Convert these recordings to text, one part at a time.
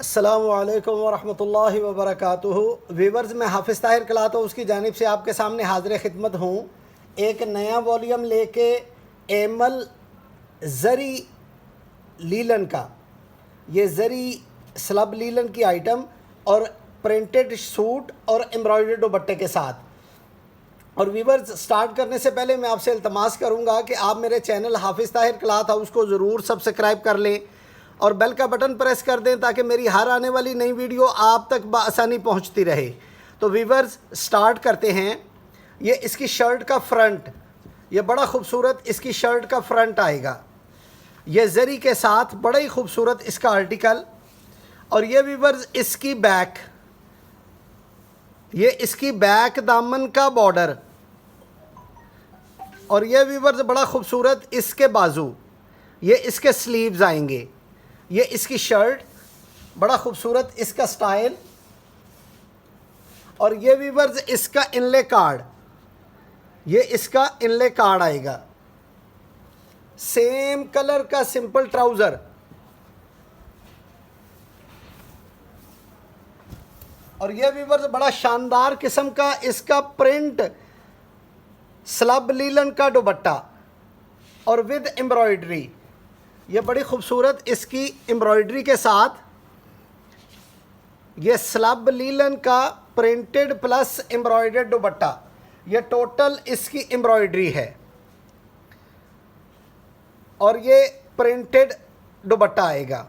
असलकम वरहमल वबरक वीवर्स में हाफिज़ ताहिर कलातो, उसकी जानब से आपके सामने हाजिर खिदमत हूँ। एक नया वॉल्यूम लेके एमल ज़री लीलन का। ये ज़री स्लब लीलन की आइटम और प्रिंटेड सूट और एम्ब्रॉयडरी दुपट्टे के साथ। और वीवर्स स्टार्ट करने से पहले मैं आपसे इल्तमास करूँगा कि आप मेरे चैनल हाफिज़ ताहिर क्लाथ हाउस को ज़रूर सब्सक्राइब कर लें। और बेल का बटन प्रेस कर दें ताकि मेरी हर आने वाली नई वीडियो आप तक बसानी पहुँचती रहे। तो वीवर्स स्टार्ट करते हैं। ये इसकी शर्ट का फ्रंट ये बड़ा खूबसूरत इसकी शर्ट का फ्रंट आएगा। ये जरी के साथ बड़ा ही खूबसूरत इसका आर्टिकल और ये वीवर्स इसकी बैक ये इसकी बैक दामन का बॉर्डर और ये वीवर्स बड़ा खूबसूरत इसके बाजू, ये इसके स्लीव्स आएँगे। ये इसकी शर्ट, बड़ा खूबसूरत, इसका स्टाइल और ये वीवर्स इसका इनले कार्ड ये इसका इनले कार्ड आएगा। सेम कलर का सिंपल ट्राउज़र और ये वीवर्स बड़ा शानदार किस्म का इसका प्रिंट स्लब लीलन का दुपट्टा, और विद एम्ब्रॉयडरी ये बड़ी खूबसूरत इसकी एम्ब्रॉयडरी के साथ ये स्लब लीलन का प्रिंटेड प्लस एम्ब्रॉयडर्ड दुपट्टा, ये टोटल इसकी एम्ब्रॉयडरी है। और ये प्रिंटेड दुपट्टा आएगा।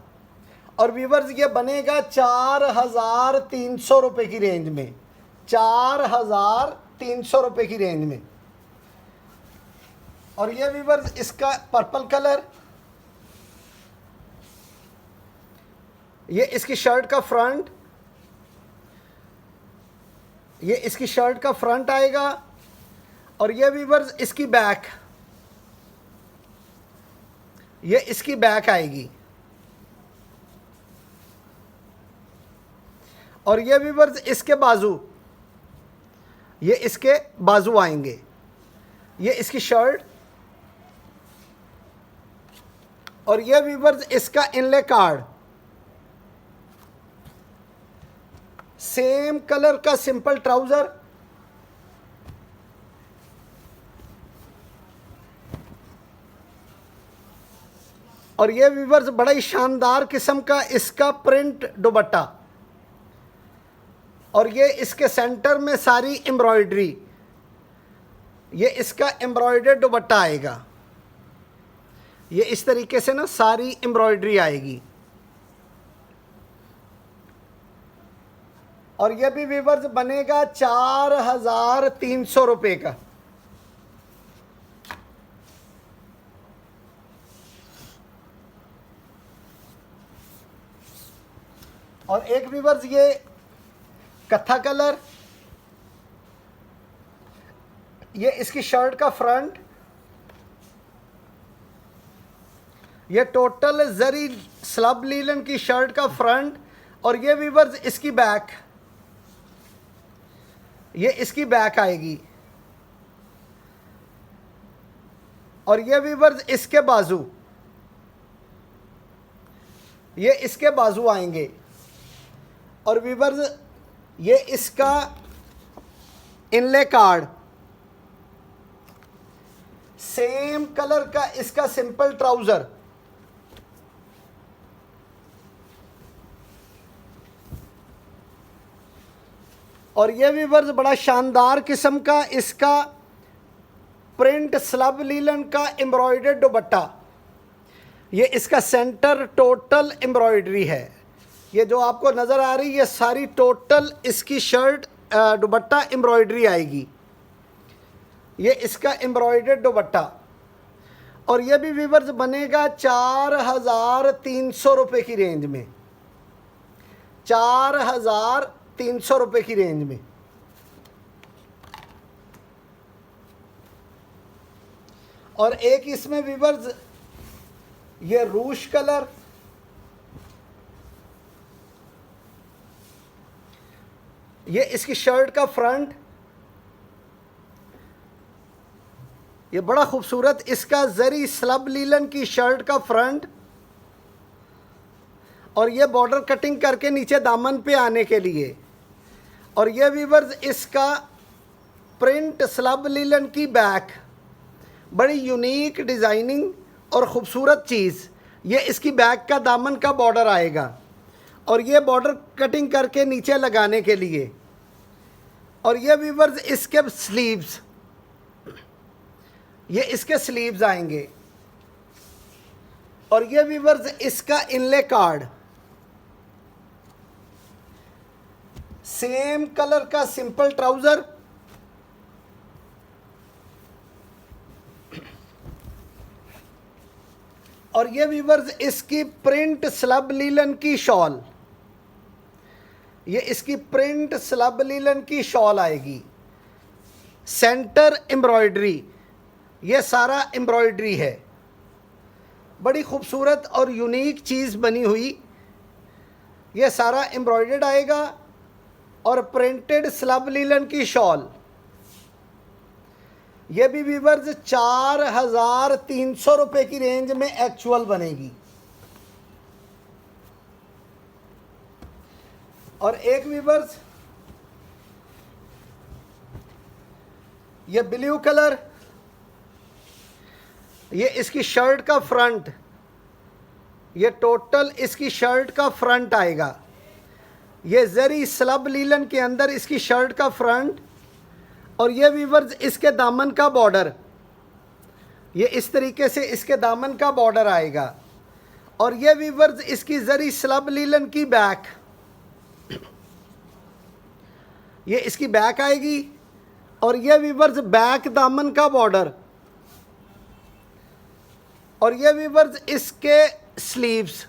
और व्यूवर्स, ये बनेगा चार हज़ार तीन सौ रुपये की रेंज में। चार हज़ार तीन सौ रुपये की रेंज में। और ये व्यूवर्स, इसका पर्पल कलर ये इसकी शर्ट का फ्रंट, ये इसकी शर्ट का फ्रंट आएगा, और ये वीवर्स इसकी बैक ये इसकी बैक आएगी। और ये वीवर्स इसके बाजू, ये इसके बाजू आएँगे। ये इसकी शर्ट और ये वीवर्स इसका इनले कार्ड सेम कलर का सिंपल ट्राउज़र। और ये वीवर्स बड़ा ही शानदार किस्म का इसका प्रिंट दुबट्टा और ये इसके सेंटर में सारी एम्ब्रॉयडरी ये इसका एम्ब्रॉयडर्ड दुबट्टा आएगा। ये इस तरीके से ना सारी एम्ब्रॉयडरी आएगी। और ये भी वीवर्स बनेगा चार हज़ार तीन सौ रुपये का। और एक वीवर्स ये कत्था कलर, ये इसकी शर्ट का फ्रंट ये टोटल जरी स्लब लीलन की शर्ट का फ्रंट और ये वीवर्स इसकी बैक ये इसकी बैक आएगी। और ये वीवर्स इसके बाजू। ये इसके बाजू आएँगे। और वीवर्स ये इसका इनले कार्ड सेम कलर का इसका सिंपल ट्राउज़र और ये भी वर्ज बड़ा शानदार किस्म का, इसका प्रिंट स्लब लीलन का एम्ब्रॉयडर्ड दुपट्टा। ये इसका सेंटर टोटल एम्ब्रॉयडरी है। ये जो आपको नज़र आ रही है सारी टोटल इसकी शर्ट दुपट्टा एम्ब्रॉयडरी आएगी। ये इसका एम्ब्रॉयडर्ड दुपट्टा। और ये भी वीवर्स बनेगा चार हज़ार तीन सौ रुपये की रेंज में। चार हज़ार तीन सौ रुपये की रेंज में। और एक इसमें विवर्स ये रूश कलर। ये इसकी शर्ट का फ्रंट। ये बड़ा खूबसूरत, इसका जरी स्लब लीलन की शर्ट का फ्रंट। और ये बॉर्डर कटिंग करके नीचे दामन पे आने के लिए। और ये वीवर्स इसका प्रिंट स्लब लीलन की बैक बड़ी यूनिक डिज़ाइनिंग और ख़ूबसूरत चीज़। ये इसकी बैक का दामन का बॉर्डर आएगा। और ये बॉर्डर कटिंग करके नीचे लगाने के लिए। और ये वीवर्स इसके स्लीव्स ये इसके स्लीव्स आएँगे। और ये वीवर्स इसका इनले कार्ड सेम कलर का सिंपल ट्राउज़र। और ये वीवर्स इसकी प्रिंट स्लब लीलन की शॉल ये इसकी प्रिंट स्लब लीलन की शॉल आएगी। सेंटर एम्ब्रॉयडरी ये सारा एम्ब्रॉयडरी है। बड़ी खूबसूरत और यूनिक चीज़ बनी हुई। ये सारा एम्ब्रॉयडर्ड आएगा। और प्रिंटेड स्लब लीलन की शॉल ये भी वीवर्स चार हज़ार तीन सौ रुपये की रेंज में एक्चुअल बनेगी। और एक वीवर्स ये ब्लू कलर ये इसकी शर्ट का फ्रंट ये टोटल इसकी शर्ट का फ्रंट आएगा। ये जरी स्लब लीलन के अंदर इसकी शर्ट का फ्रंट और ये वीवर्स इसके दामन का बॉर्डर ये इस तरीके से इसके दामन का बॉर्डर आएगा। और ये वीवर्स इसकी जरी स्लब लीलन की बैक ये इसकी बैक आएगी और ये वीवर्स बैक दामन का बॉर्डर और ये वीवर्स इसके स्लीव्स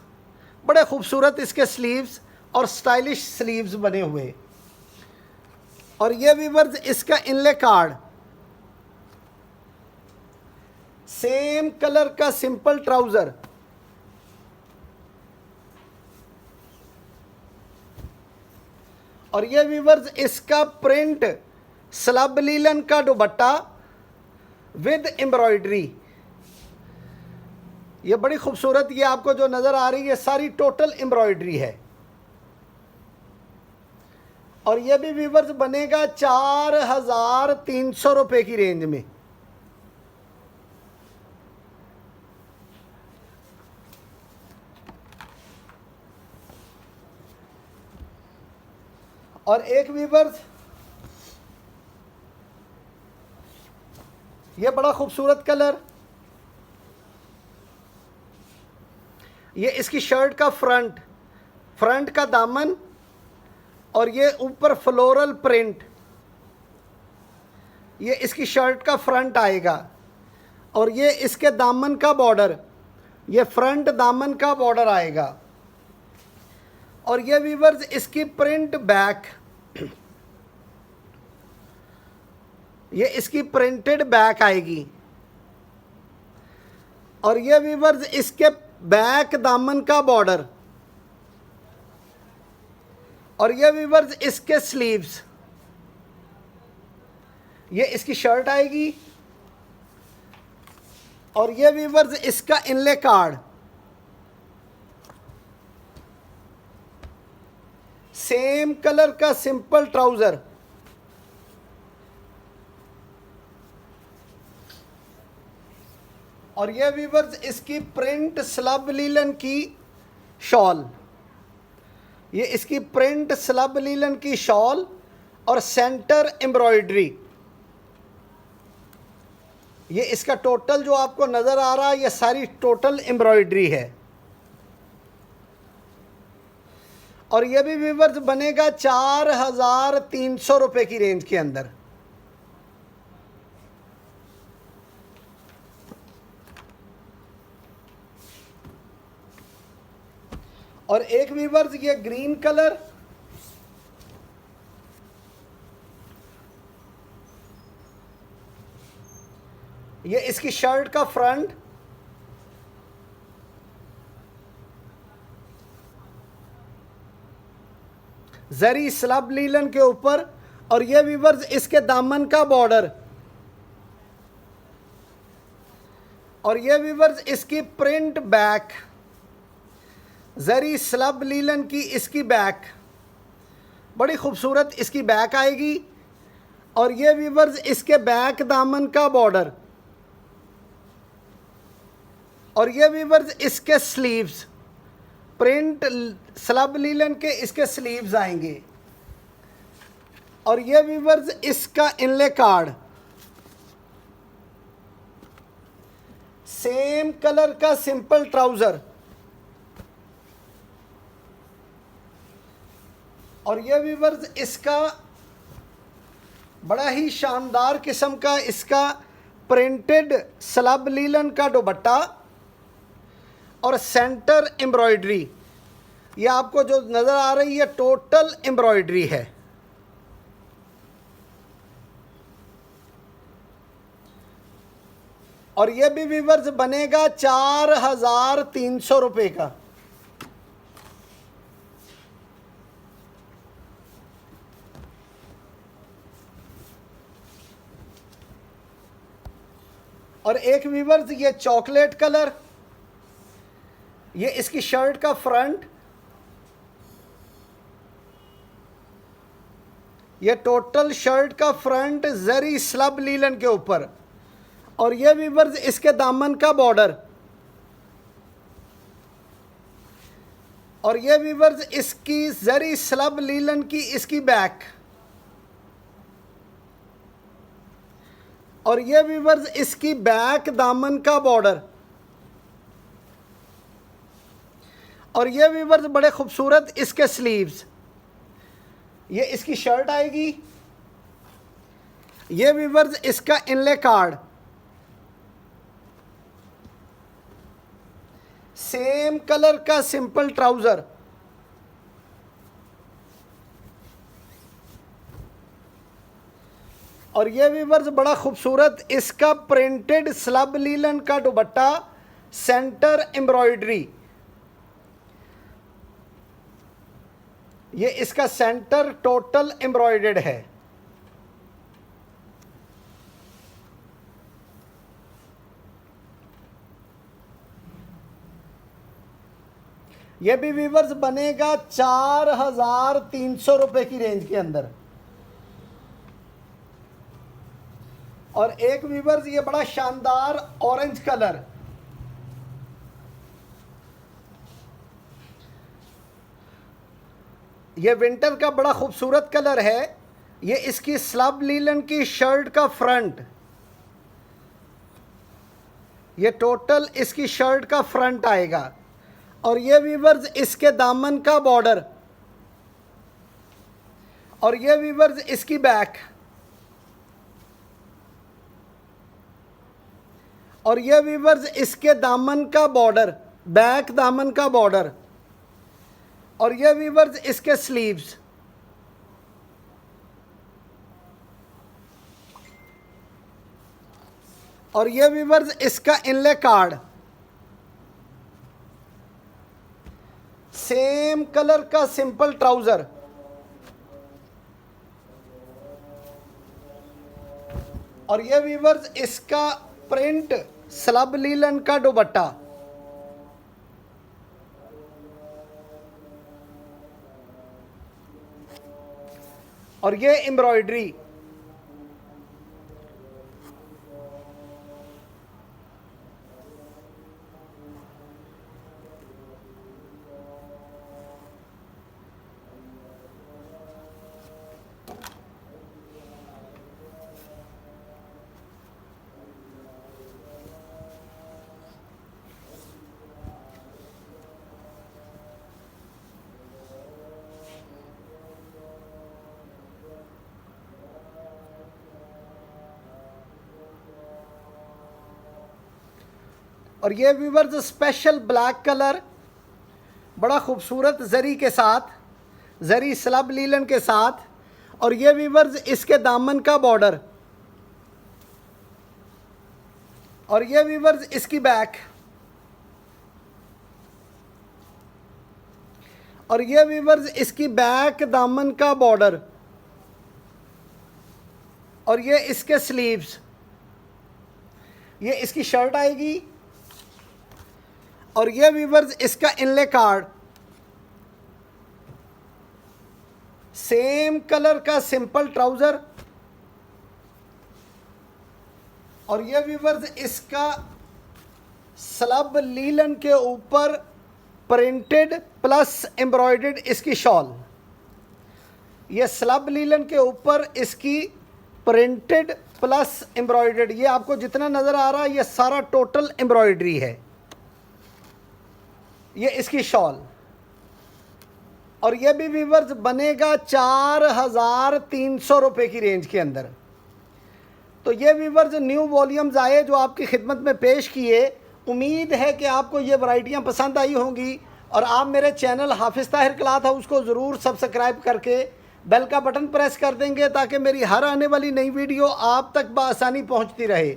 बड़े खूबसूरत इसके स्लीव्स और स्टाइलिश स्लीव्स बने हुए। और ये वीवर्स इसका इनले कार्ड। सेम कलर का सिंपल ट्राउज़र। और ये वीवर्स इसका प्रिंट स्लब लीलन का दुबट्टा विद एम्ब्रॉयडरी। ये बड़ी खूबसूरत, ये आपको जो नज़र आ रही है सारी टोटल एम्ब्रॉयडरी है। और ये भी वीवर्स बनेगा चार हज़ार तीन सौ रुपये की रेंज में। और एक वीवर्स ये बड़ा खूबसूरत कलर। ये इसकी शर्ट का फ्रंट फ्रंट का दामन और ये ऊपर फ्लोरल प्रिंट। ये इसकी शर्ट का फ्रंट आएगा। और ये इसके दामन का बॉर्डर। ये फ्रंट दामन का बॉर्डर आएगा। और ये वीवर्स इसकी प्रिंट बैक ये इसकी प्रिंटेड बैक आएगी। और ये वीवर्स इसके बैक दामन का बॉर्डर। और ये वीवर्स इसके स्लीव्स ये इसकी शर्ट आएगी और ये वीवर्स इसका इनले कार्ड सेम कलर का सिंपल ट्राउज़र और ये वीवर्स इसकी प्रिंट स्लब लीलन की शॉल ये इसकी प्रिंट स्लब लीलन की शॉल और सेंटर एम्ब्रॉयडरी। ये इसका टोटल जो आपको नज़र आ रहा है, ये सारी टोटल एम्ब्रॉयडरी है। और ये भी व्यूवर्स बनेगा चार हज़ार तीन सौ रुपये की रेंज के अंदर। और एक वीवर्स ये ग्रीन कलर। ये इसकी शर्ट का फ्रंट। जरी स्लब लीलन के ऊपर और ये वीवर्स इसके दामन का बॉर्डर। और ये वीवर्स इसकी प्रिंट बैक। जरी स्लब लीलन की इसकी बैक बड़ी खूबसूरत इसकी बैक आएगी। और ये वीवर्स इसके बैक दामन का बॉर्डर और ये वीवर्स इसके स्लीव्स प्रिंट स्लब लीलन के इसके स्लीव्स आएँगे। और ये वीवर्स इसका इनले कार्ड सेम कलर का सिंपल ट्राउज़र और ये वीवर्स इसका बड़ा ही शानदार किस्म का इसका प्रिंटेड स्लब लीलन का दुपट्टा और सेंटर एम्ब्रॉयडरी ये आपको जो नज़र आ रही है टोटल एम्ब्रॉयडरी है। और ये भी वीवर्स बनेगा चार हज़ार तीन सौ रुपये का। और एक वीवर्स ये चॉकलेट कलर, ये इसकी शर्ट का फ्रंट, ये टोटल शर्ट का फ्रंट जरी स्लब लीलन के ऊपर। और ये वीवर्स इसके दामन का बॉर्डर। और ये वीवर्स इसकी जरी स्लब लीलन की इसकी बैक। और ये वीवर्स इसकी बैक दामन का बॉर्डर और ये वीवर्स बड़े खूबसूरत इसके स्लीव्स ये इसकी शर्ट आएगी. ये वीवर्स इसका इनले कार्ड सेम कलर का सिंपल ट्राउज़र और ये वीवर्स बड़ा खूबसूरत, इसका प्रिंटेड स्लब लीलन का दुबट्टा सेंटर एम्ब्रॉयडरी ये इसका सेंटर टोटल एम्ब्रॉयडेड है। ये भी वीवर्स बनेगा चार हज़ार तीन सौ रुपए की रेंज के अंदर। और एक वीवर्स ये बड़ा शानदार ऑरेंज कलर ये विंटर का बड़ा खूबसूरत कलर है। ये इसकी स्लब लीलन की शर्ट का फ्रंट ये टोटल इसकी शर्ट का फ्रंट आएगा। और ये वीवर्स इसके दामन का बॉर्डर और ये वीवर्स इसकी बैक और ये वीवर्स इसके दामन का बॉर्डर बैक दामन का बॉर्डर और ये वीवर्स इसके स्लीव्स और ये वीवर्स इसका इनले कार्ड सेम कलर का सिंपल ट्राउज़र और ये वीवर्स इसका प्रिंट स्लब लीलन का दुबट्टा। और ये एम्ब्रॉयडरी। और ये व्यूवर्स स्पेशल ब्लैक कलर बड़ा खूबसूरत जरी के साथ, जरी स्लब लीलन के साथ, और ये व्यूवर्स इसके दामन का बॉर्डर और ये व्यूवर्स इसकी बैक और ये व्यूवर्स इसकी बैक दामन का बॉर्डर और ये इसके स्लीव्स ये इसकी शर्ट आएगी और ये वीवर्स इसका इनले कार्ड सेम कलर का सिंपल ट्राउज़र और ये वीवर्स इसका स्लब लीलन के ऊपर प्रिंटेड प्लस एम्ब्रॉयड इसकी शॉल ये स्लब लीलन के ऊपर इसकी प्रिंटेड प्लस एम्ब्रॉयड ये आपको जितना नज़र आ रहा है, ये सारा टोटल एम्ब्रॉयड्री है। ये इसकी शॉल। और ये भी वीवर्स बनेगा चार हज़ार तीन सौ रुपये की रेंज के अंदर। तो ये वीवर्स न्यू वॉल्यूम्स आए जो आपकी खिदमत में पेश किए, उम्मीद है कि आपको ये वैरायटियाँ पसंद आई होंगी। और आप मेरे चैनल हाफिज़ ताहिर क्लाथ हाउस को ज़रूर सब्सक्राइब करके बेल का बटन प्रेस कर देंगे ताकि मेरी हर आने वाली नई वीडियो आप तक बसानी पहुँचती रहे।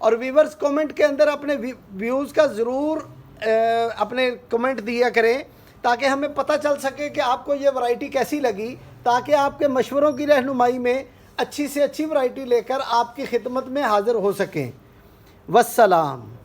और व्यूवर्स कमेंट के अंदर अपने व्यूज़ का ज़रूर अपने कमेंट दिया करें, ताकि हमें पता चल सके कि आपको ये वैरायटी कैसी लगी, ताकि आपके मशवरों की रहनुमाई में अच्छी से अच्छी वैरायटी लेकर आपकी खिदमत में हाज़िर हो सकें। वसलाम